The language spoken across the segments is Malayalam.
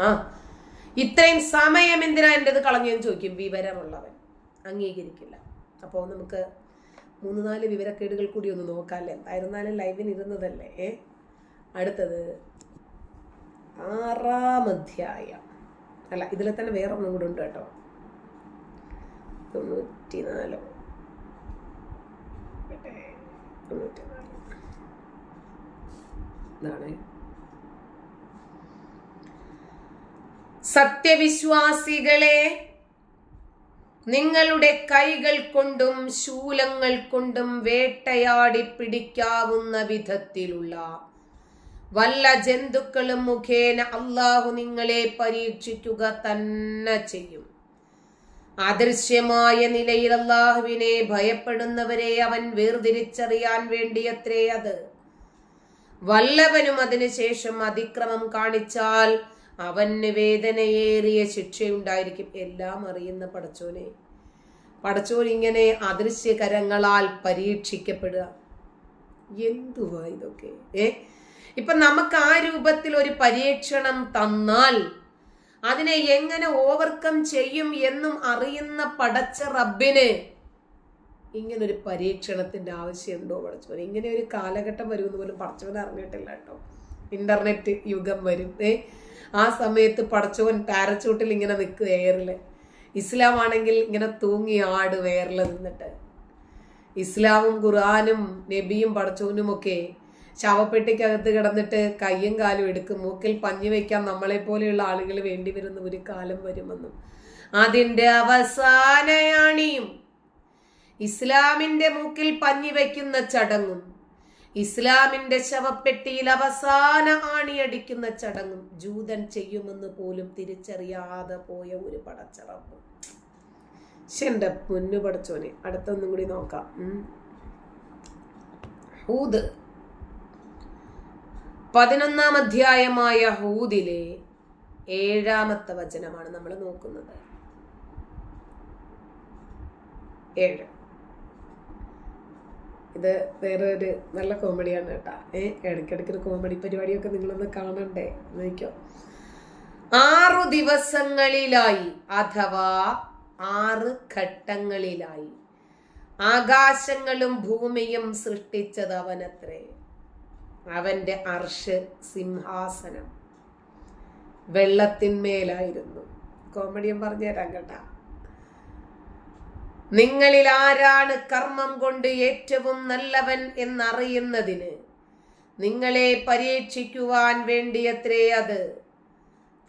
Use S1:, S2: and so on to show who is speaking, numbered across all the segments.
S1: ആ. ഇത്രയും സമയം എന്തിനാ എന്റെത് കളഞ്ഞെന്ന് ചോദിക്കും. വിവരമുള്ളവൻ. അംഗീകരിക്കില്ല. അപ്പോൾ നമുക്ക് മൂന്ന് നാല് വിവരക്കേടുകൾ കൂടി ഒന്ന് നോക്കാമല്ലേ എന്തായിരുന്നാലും ലൈവിൽ ഇരുന്നതല്ലേ? ഏ? അടുത്തത് ആറാം അധ്യായം. അല്ല ഇതിൽ തന്നെ വേറെ ഒന്നും കൂടെ ഉണ്ട് കേട്ടോ. തൊണ്ണൂറ്റി നാലോ തൊണ്ണൂറ്റി നാല് ഇതാണ് സത്യവിശ്വാസികളെ നിങ്ങളുടെ കൈകൾ കൊണ്ടും ശൂലങ്ങൾ കൊണ്ടും വേട്ടയാടി പിടിക്കാവുന്ന വിധത്തിലുള്ള വല്ല ജന്തുക്കളും മുഖേന അള്ളാഹു നിങ്ങളെ പരീക്ഷിക്കുക തന്നെ ചെയ്യും. അദൃശ്യമായ നിലയിൽ അള്ളാഹുവിനെ ഭയപ്പെടുന്നവരെ അവൻ വേർതിരിച്ചറിയാൻ വേണ്ടിയത്രേ അത്. വല്ലവനും അതിനുശേഷം അതിക്രമം കാണിച്ചാൽ അവന് വേദനയേറിയ ശിക്ഷയുണ്ടായിരിക്കും. എല്ലാം അറിയുന്ന പടച്ചോനെ. പടച്ചോൻ ഇങ്ങനെ അദൃശ്യകരങ്ങളാൽ പരീക്ഷിക്കപ്പെടുക. എന്തുവാ ഇതൊക്കെ? ഏ? ഇപ്പൊ നമുക്ക് ആ രൂപത്തിൽ ഒരു പരീക്ഷണം തന്നാൽ അതിനെ എങ്ങനെ ഓവർകം ചെയ്യും എന്നും അറിയുന്ന പടച്ച റബ്ബിന് ഇങ്ങനൊരു പരീക്ഷണത്തിന്റെ ആവശ്യമുണ്ടോ പടച്ചോൻ ഇങ്ങനെ ഒരു കാലഘട്ടം വരുമെന്ന് പോലും പടച്ചവൻ അറിഞ്ഞിട്ടില്ല കേട്ടോ. ഇന്റർനെറ്റ് യുഗം വരും. ഏ? ആ സമയത്ത് പടച്ചവൻ പാരച്ചൂട്ടിൽ ഇങ്ങനെ നിൽക്കുക എയറിൽ ഇസ്ലാം ആണെങ്കിൽ ഇങ്ങനെ തൂങ്ങി ആട് എയറിൽ നിന്നിട്ട്. ഇസ്ലാമും ഖുർആാനും നബിയും പടച്ചവനും ഒക്കെ ശവപ്പെട്ടിക്കകത്ത് കിടന്നിട്ട് കയ്യും കാലും എടുക്കും. മൂക്കിൽ പഞ്ഞു വയ്ക്കാൻ നമ്മളെ പോലെയുള്ള ആളുകൾ വേണ്ടി വരുന്ന ഒരു കാലം വരുമെന്നും. അതിന്റെ അവസാനയാണിയും ഇസ്ലാമിന്റെ മൂക്കിൽ പഞ്ഞി വയ്ക്കുന്ന ചടങ്ങും. ഇസ്ലാമിന്റെ ശവപ്പെട്ടിയിൽ അവസാന ആണിയടിക്കുന്ന ചടങ്ങും ജൂതൻ ചെയ്യുമെന്ന് പോലും തിരിച്ചറിയാതെ പോയ ഒരു പടച്ചറപ്പ് എന്റെ പൊന്നു പടച്ചോനെ അടുത്തൊന്നും കൂടി നോക്കാം. ഹൂദ്. പതിനൊന്നാം അധ്യായമായ ഹൂദിലെ ഏഴാമത്തെ വചനമാണ് നമ്മൾ നോക്കുന്നത്. ഏഴ്. ഇത് വേറെ ഒരു നല്ല കോമഡിയാണ് കേട്ടാ. ഏ ഇടയ്ക്കിടയ്ക്ക് ഒരു കോമഡി പരിപാടിയൊക്കെ നിങ്ങളൊന്ന് കാണണ്ടേ? നോക്കോ ആറു ദിവസങ്ങളിലായി അഥവാ ആറ് ഘട്ടങ്ങളിലായി. ആകാശങ്ങളും ഭൂമിയും സൃഷ്ടിച്ചത് അവനത്രേ. അവന്റെ അർഷ് സിംഹാസനം വെള്ളത്തിന്മേലായിരുന്നു. കോമഡിയും പറഞ്ഞുതരാം കേട്ടാ. നിങ്ങളിൽ ആരാണ് കർമ്മം കൊണ്ട് ഏറ്റവും നല്ലവൻ എന്നറിയുന്നതിന് നിങ്ങളെ പരീക്ഷിക്കുവാൻ വേണ്ടിയത്രേ അത്.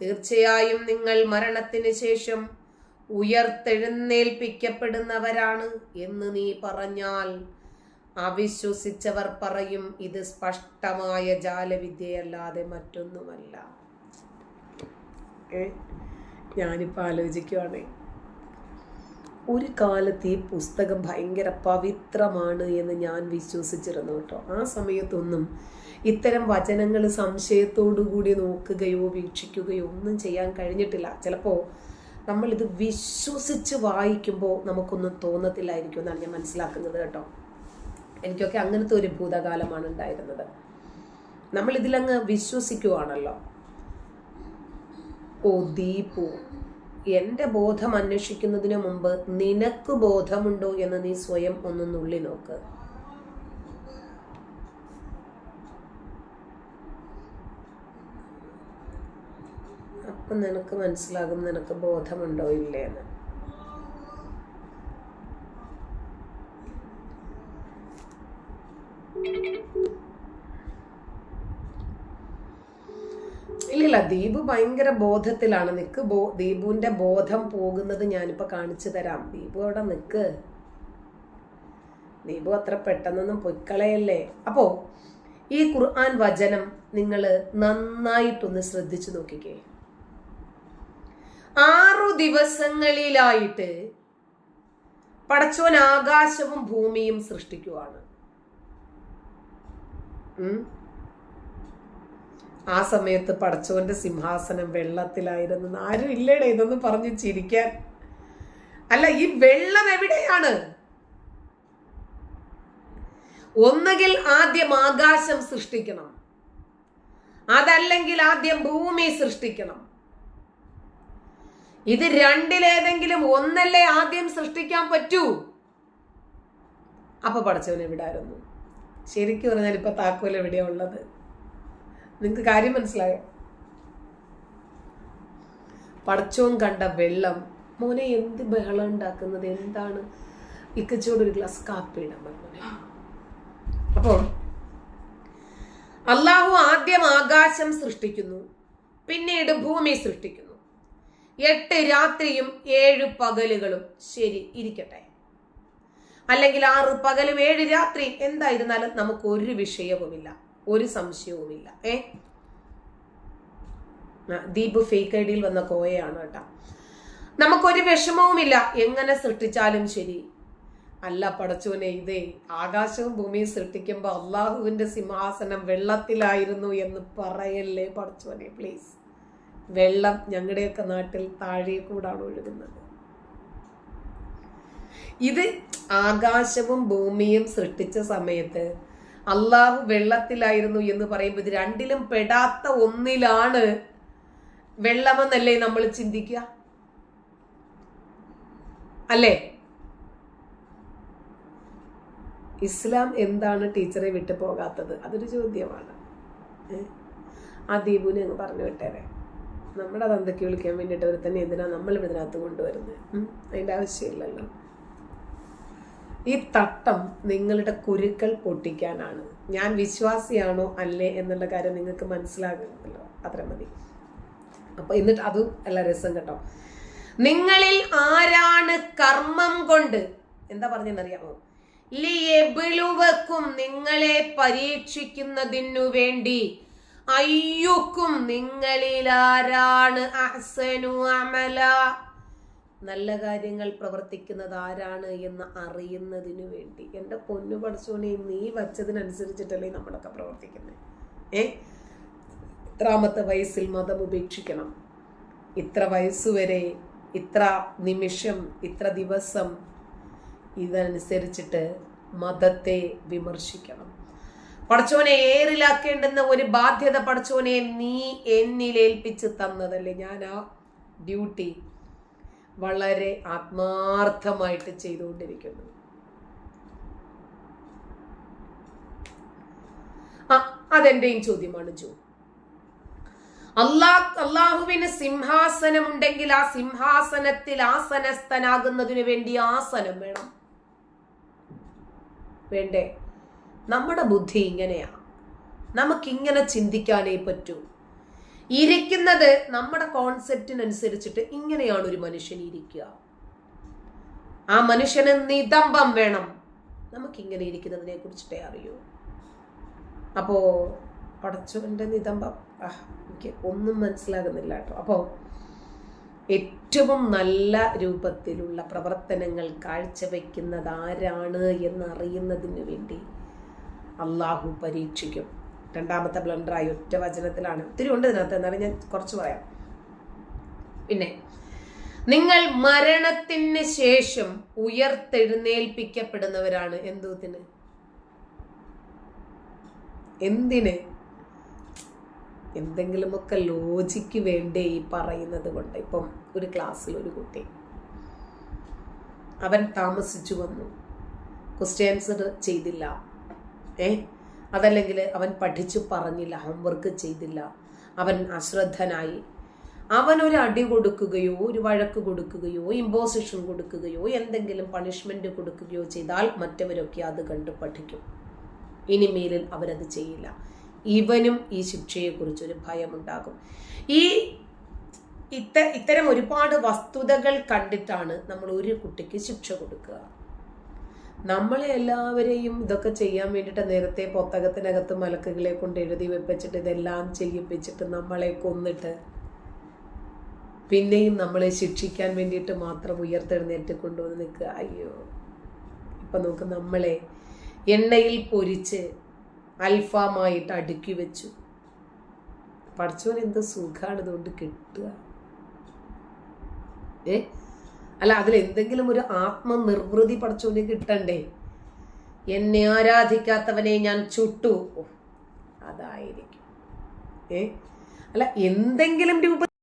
S1: തീർച്ചയായും നിങ്ങൾ മരണത്തിന് ശേഷം ഉയർത്തെഴുന്നേൽപ്പിക്കപ്പെടുന്നവരാണ് എന്ന് നീ പറഞ്ഞാൽ അവിശ്വസിച്ചവർ പറയും ഇത് സ്പഷ്ടമായ ജാലവിദ്യയല്ലാതെ മറ്റൊന്നുമല്ല. ഞാനിപ്പോൾ ആലോചിക്കുവാണേ. ഒരു കാലത്ത് ഈ പുസ്തകം ഭയങ്കര പവിത്രമാണ് എന്ന് ഞാൻ വിശ്വസിച്ചിരുന്നു കേട്ടോ. ആ സമയത്തൊന്നും ഇത്തരം വചനങ്ങൾ സംശയത്തോടുകൂടി നോക്കുകയോ വീക്ഷിക്കുകയോ ഒന്നും ചെയ്യാൻ കഴിഞ്ഞിട്ടില്ല. ചിലപ്പോൾ നമ്മളിത് വിശ്വസിച്ച് വായിക്കുമ്പോൾ നമുക്കൊന്നും തോന്നത്തില്ലായിരിക്കും എന്നാണ് ഞാൻ മനസ്സിലാക്കുന്നത് കേട്ടോ. എനിക്കൊക്കെ അങ്ങനത്തെ ഒരു ഭൂതകാലമാണ് ഉണ്ടായിരുന്നത്. നമ്മൾ ഇതിലങ്ങ് വിശ്വസിക്കുവാണല്ലോ. ഓ ദീപു എന്റെ ബോധം അന്വേഷിക്കുന്നതിന് മുമ്പ് നിനക്ക് ബോധമുണ്ടോ എന്ന് നീ സ്വയം ഒന്ന് നുള്ളി നോക്ക്. അപ്പം നിനക്ക് മനസ്സിലാകും നിനക്ക് ബോധമുണ്ടോ ഇല്ലേന്ന്. ഇല്ലില്ല ദീപു ഭയങ്കര ബോധത്തിലാണ്. നിക്ക് ബോ ദീപുവിന്റെ ബോധം പോകുന്നത് ഞാനിപ്പോ കാണിച്ചു തരാം. ദീപു അവിടെ നിക്ക്. ദീപു അത്ര പെട്ടെന്നൊന്നും പൊയ്ക്കളയല്ലേ? അപ്പോ ഈ ഖുർആൻ വചനം നിങ്ങൾ നന്നായിട്ടൊന്ന് ശ്രദ്ധിച്ചു നോക്കിക്കേ. ആറു ദിവസങ്ങളിലായിട്ട് പടച്ചോൻ ആകാശവും ഭൂമിയും സൃഷ്ടിക്കുവാണ്. ആ സമയത്ത് പടച്ചവന്റെ സിംഹാസനം വെള്ളത്തിലായിരുന്നു. ആരും ഇല്ലേടെ ഇതൊന്നും പറഞ്ഞു ചിരിക്കാൻ. അല്ല ഈ വെള്ളം എവിടെയാണ്? ഒന്നുകിൽ ആദ്യം ആകാശം സൃഷ്ടിക്കണം. അതല്ലെങ്കിൽ ആദ്യം ഭൂമി സൃഷ്ടിക്കണം. ഇത് രണ്ടിലേതെങ്കിലും ഒന്നല്ലേ ആദ്യം സൃഷ്ടിക്കാൻ പറ്റൂ? അപ്പൊ പഠിച്ചവൻ എവിടായിരുന്നു? ശരിക്കും പറഞ്ഞാൽ ഇപ്പൊ താക്കോൽ എവിടെയാ ഉള്ളത്? നിങ്ങൾക്ക് കാര്യം മനസ്സിലായോ? പടച്ചോൻ കണ്ട വെള്ളം. മോനെ എന്ത് ബഹളം ഉണ്ടാക്കുന്നത്? എന്താണ്? ഇക്കച്ചോട് ഒരു ഗ്ലാസ് കാപ്പി ഇടാൻ അപ്പോ അപ്പോൾ അള്ളാഹു ആദ്യം ആകാശം സൃഷ്ടിക്കുന്നു പിന്നീട് ഭൂമി സൃഷ്ടിക്കുന്നു. എട്ട് രാത്രിയും ഏഴ് പകലുകളും. ശരി ഇരിക്കട്ടെ. അല്ലെങ്കിൽ ആറ് പകലും ഏഴ് രാത്രി എന്തായിരുന്നാലും നമുക്ക് ഒരു വിഷയവുമില്ല. ഒരു സംശയവുമില്ല. ഏ? ദീപ് ഫേക്ക് ഐ ഡിയിൽ വന്ന കോയയാണ് കേട്ടാ. നമുക്കൊരു വിഷമവുമില്ല. എങ്ങനെ സൃഷ്ടിച്ചാലും ശരി. അല്ല പടച്ചോനെ ഇതേ ആകാശവും ഭൂമിയും സൃഷ്ടിക്കുമ്പോൾ അള്ളാഹുവിന്റെ സിംഹാസനം വെള്ളത്തിലായിരുന്നു എന്ന് പറയല്ലേ പടച്ചോനെ പ്ലീസ് വെള്ളം ഞങ്ങളുടെയൊക്കെ നാട്ടിൽ താഴെ കൂടാണ് ഒഴുകുന്നത്. ഇത് ആകാശവും ഭൂമിയും സൃഷ്ടിച്ച സമയത്ത് അള്ളാഹു വെള്ളത്തിലായിരുന്നു എന്ന് പറയുമ്പോൾ ഇത് രണ്ടിലും പെടാത്ത ഒന്നിലാണ് വെള്ളമെന്നല്ലേ നമ്മൾ ചിന്തിക്കുക? അല്ലേ? ഇസ്ലാം എന്താണ് ടീച്ചറെ വിട്ടു പോകാത്തത്? അതൊരു ചോദ്യമാണ്. ആ ദീപുവിനെ അങ്ങ് പറഞ്ഞു വിട്ടേരെ. നമ്മുടെ തന്തയ്ക്ക് വിളിക്കാൻ വേണ്ടിയിട്ട് ഒരു തന്നെ എന്തിനാ നമ്മൾ ഇതിനകത്ത് കൊണ്ടുവരുന്നത് അതിന്റെ ആവശ്യമില്ലല്ലോ. ഈ തട്ടം നിങ്ങളുടെ കുരുക്കൾ പൊട്ടിക്കാനാണ്. ഞാൻ വിശ്വാസിയാണോ അല്ലേ എന്നുള്ള കാര്യം നിങ്ങൾക്ക് മനസ്സിലാകുന്നല്ലോ. അത്ര മതി. അപ്പൊ എന്നിട്ട് അതും അല്ല രസം കേട്ടോ. നിങ്ങളിൽ ആരാണ് കർമ്മം കൊണ്ട്? എന്താ പറഞ്ഞെന്നറിയാമോ? ലിയബിളുവക്കും നിങ്ങളെ പരീക്ഷിക്കുന്നതിനു വേണ്ടി. അയ്യുക്കും നിങ്ങളിൽ ആരാണ് അമല? നല്ല കാര്യങ്ങൾ പ്രവർത്തിക്കുന്നത് ആരാണ് എന്ന് അറിയുന്നതിന് വേണ്ടി. എന്റെ പൊന്നു പഠിച്ചോനെ നീ വച്ചതിനനുസരിച്ചിട്ടല്ലേ നമ്മളൊക്കെ പ്രവർത്തിക്കുന്നത് ഏ? ഇത്രാമത്തെ വയസ്സിൽ മതം ഉപേക്ഷിക്കണം. ഇത്ര വയസ്സുവരെ ഇത്ര നിമിഷം ഇത്ര ദിവസം ഇതനുസരിച്ചിട്ട് മതത്തെ വിമർശിക്കണം. പടച്ചോനെ ഏറിലാക്കേണ്ടുന്ന ഒരു ബാധ്യത പടച്ചോനെ നീ എന്നിലേൽപ്പിച്ച് തന്നതല്ലേ. ഞാൻ ആ ഡ്യൂട്ടി വളരെ ആത്മാർത്ഥമായിട്ട് ചെയ്തുകൊണ്ടിരിക്കുന്നു. ആ അതെന്റെയും ചോദ്യമാണ് ജോ. അള്ളാഹ് അള്ളാഹുവിന് സിംഹാസനമുണ്ടെങ്കിൽ ആ സിംഹാസനത്തിൽ ആസനസ്ഥനാകുന്നതിന് വേണ്ടി ആസനം വേണം. വേണ്ടേ? നമ്മുടെ ബുദ്ധി ഇങ്ങനെയാ. നമുക്കിങ്ങനെ ചിന്തിക്കാനേ പറ്റൂ. ഇരിക്കുന്നത് നമ്മുടെ കോൺസെപ്റ്റിനനുസരിച്ചിട്ട് ഇങ്ങനെയാണ് ഒരു മനുഷ്യൻ ഇരിക്കുക. ആ മനുഷ്യന് നിതംബം വേണം. നമുക്കിങ്ങനെ ഇരിക്കുന്നതിനെ കുറിച്ചിട്ടേ അറിയൂ. അപ്പോ പടച്ചവന്റെ നിതംബം. ആ എനിക്ക് ഒന്നും മനസ്സിലാകുന്നില്ല കേട്ടോ. അപ്പോൾ ഏറ്റവും നല്ല രൂപത്തിലുള്ള പ്രവർത്തനങ്ങൾ കാഴ്ചവെക്കുന്നത് ആരാണ് എന്നറിയുന്നതിന് വേണ്ടി അള്ളാഹു പരീക്ഷിക്കും. രണ്ടാമത്തെ ബ്ലണ്ടറായി ഒറ്റ വചനത്തിലാണ്. ഒത്തിരി ഉണ്ട് ഇതിനകത്ത് എന്നാലും ഞാൻ കുറച്ച് പറയാം. പിന്നെ നിങ്ങൾ മരണത്തിന് ശേഷം ഉയർത്തെഴുന്നേൽപ്പിക്കപ്പെടുന്നവരാണ് എന്തോത്തിന്? എന്തിന്? എന്തെങ്കിലുമൊക്കെ ലോജിക്ക് വേണ്ടേ ഈ പറയുന്നത് കൊണ്ട്. ഇപ്പം ഒരു ക്ലാസ്സിൽ ഒരു കുട്ടി അവൻ താമസിച്ചു വന്നു. ക്വസ്റ്റ്യൻസ് ചെയ്തില്ല. ഏ? അതല്ലെങ്കിൽ അവൻ പഠിച്ചു പറഞ്ഞില്ല ഹോംവർക്ക് ചെയ്തില്ല. അവൻ അശ്രദ്ധനായി. അവൻ ഒരു അടി കൊടുക്കുകയോ ഒരു വഴക്ക് കൊടുക്കുകയോ ഇമ്പോസിഷൻ കൊടുക്കുകയോ എന്തെങ്കിലും പണിഷ്മെന്റ് കൊടുക്കുകയോ ചെയ്താൽ മറ്റവരൊക്കെ അത് കണ്ട് പഠിക്കും. ഇനിമേലിൽ അവരത് ചെയ്യില്ല. ഇവനും ഈ ശിക്ഷയെക്കുറിച്ച് ഒരു ഭയമുണ്ടാകും. ഈ ഇത്ത ഇത്തരം ഒരുപാട് വസ്തുതകൾ കണ്ടിട്ടാണ് നമ്മൾ ഒരു കുട്ടിക്ക് ശിക്ഷ കൊടുക്കുക. നമ്മളെ എല്ലാവരെയും ഇതൊക്കെ ചെയ്യാൻ വേണ്ടിയിട്ട് നേരത്തെ പുസ്തകത്തിനകത്ത് മലക്കുകളെ കൊണ്ട് എഴുതി വെപ്പിച്ചിട്ട് ഇതെല്ലാം ചെയ്യിപ്പിച്ചിട്ട് നമ്മളെ കൊന്നിട്ട് പിന്നെയും നമ്മളെ ശിക്ഷിക്കാൻ വേണ്ടിയിട്ട് മാത്രം ഉയർത്തെഴുന്നേറ്റ് കൊണ്ടുവന്ന് നിൽക്കുക. അയ്യോ. ഇപ്പൊ നമുക്ക് നമ്മളെ എണ്ണയിൽ പൊരിച്ച് അൽഫാമായിട്ട് അടുക്കി വെച്ചു. പഠിച്ചവൻ എന്ത് സുഖമാണ് ഇതുകൊണ്ട് കിട്ടുക. ഏ? അല്ല അതിൽ എന്തെങ്കിലും ഒരു ആത്മനിർവൃതി പഠിച്ചോന് കിട്ടണ്ടേ? എന്നെ ആരാധിക്കാത്തവനെ ഞാൻ ചുട്ടു. അതായിരിക്കും. ഏ? അല്ല എന്തെങ്കിലും രൂപ